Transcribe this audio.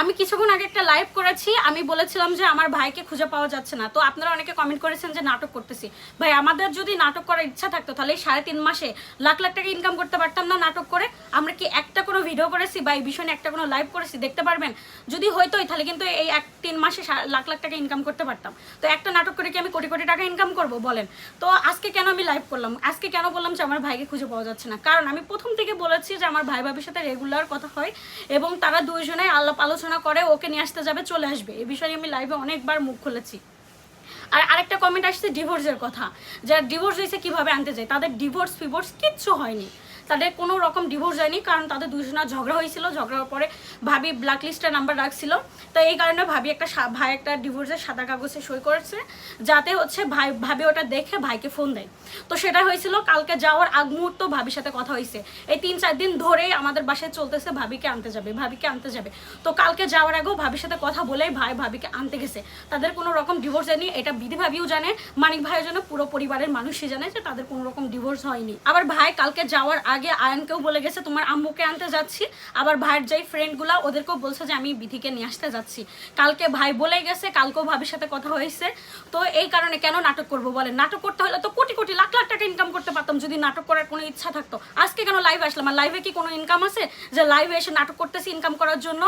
আমি কিছুক্ষণ আগে একটা লাইভ করেছি, আমি বলেছিলাম যে আমার ভাইকে খুঁজে পাওয়া যাচ্ছে না। তো আপনারা অনেকে কমেন্ট করেছেন যে নাটক করতেছি। ভাই, আমাদের যদি নাটক করার ইচ্ছা থাকতো, তাহলে এই সাড়ে তিন মাসে লাখ লাখ টাকা ইনকাম করতে পারতাম না নাটক করে। আমরা কি একটা কোনো ভিডিও করেছি বা এই বিষয় নিয়ে একটা কোনো লাইভ করেছি, দেখতে পারবেন? যদি হইতোই, তাহলে কিন্তু এই এক তিন মাসে লাখ লাখ টাকা ইনকাম করতে পারতাম। তো একটা নাটক করে কি আমি কোটি কোটি টাকা ইনকাম করব, বলেন? তো আজকে কেন আমি লাইভ করলাম? আজকে কেন বললাম যে আমার ভাইকে খুঁজে পাওয়া যাচ্ছে না? কারণ আমি প্রথম থেকে বলেছি যে আমার ভাই ভাবির সাথে রেগুলার কথা হয় এবং তারা দুইজনে আলাপ আলোচনা করে ওকে নিয়ে আসতে যাবে, চলে আসবে। এ বিষয়ে আমি লাইভে অনেকবার মুখ খুলেছি। আর আরেকটা কমেন্ট আসছে ডিভোর্সের কথা। যারা ডিভোর্স হয়েছে কীভাবে আনতে যায়? তাদের ডিভোর্স ফিভোর্স কিচ্ছু হয়নি। তাদের কোনো রকম ডিভোর্স হয়নি, কারণ তাদের দুজনের ঝগড়া হয়েছিল, ঝগড়ার পরে ভাবি ব্ল্যাক লিস্টের নাম্বার রাখছিল। তো এই কারণে ভাবি একটা ভাই একটা ডিভোর্সের সাদা কাগজে সই করেছে, যাতে হচ্ছে ভাই ভাবি ওটা দেখে ভাইকে ফোন দেয়। তো সেটা হয়েছিল, কালকে যাওয়ার আগ মুহূর্ত ভাবির সাথে কথা হয়েছে। এই তিন চার দিন ধরেই আমাদের বাসায় চলতেছে, ভাবিকে আনতে যাবে, ভাবিকে আনতে যাবে। তো কালকে যাওয়ার আগেও ভাবির সাথে কথা বলেই ভাই ভাবিকে আনতে গেছে। তাদের কোনো রকম ডিভোর্স হয়নি, এটা বিধি ভাবিও জানে, মানিক ভাইয়ের জন্য পুরো পরিবারের মানুষই জানে যে তাদের কোনো রকম ডিভোর্স হয়নি। আবার ভাই কালকে যাওয়ার আগে আয়নকেও বলে গেছে, তোমার আম্মুকে আনতে যাচ্ছি। আবার ভাইয়ের যাই ফ্রেন্ডগুলা ওদেরকেও বলছে যে, আমি বিধিকে নিয়ে আসতে যাচ্ছি। কালকে ভাই বলে গেছে, কালকেও ভাবির সাথে কথা হয়েছে। তো এই কারণে কেন নাটক করব বলে নাটক করতে হলে তো কোটি কোটি লাখ লাখ টাকা ইনকাম করতে পারতাম যদি নাটক করার কোনো ইচ্ছা থাকতো। আজকে কেন লাইভে আসলাম? আর লাইভে কি কোনো ইনকাম আছে? যে লাইভে এসে নাটক করতেছি ইনকাম করার জন্য?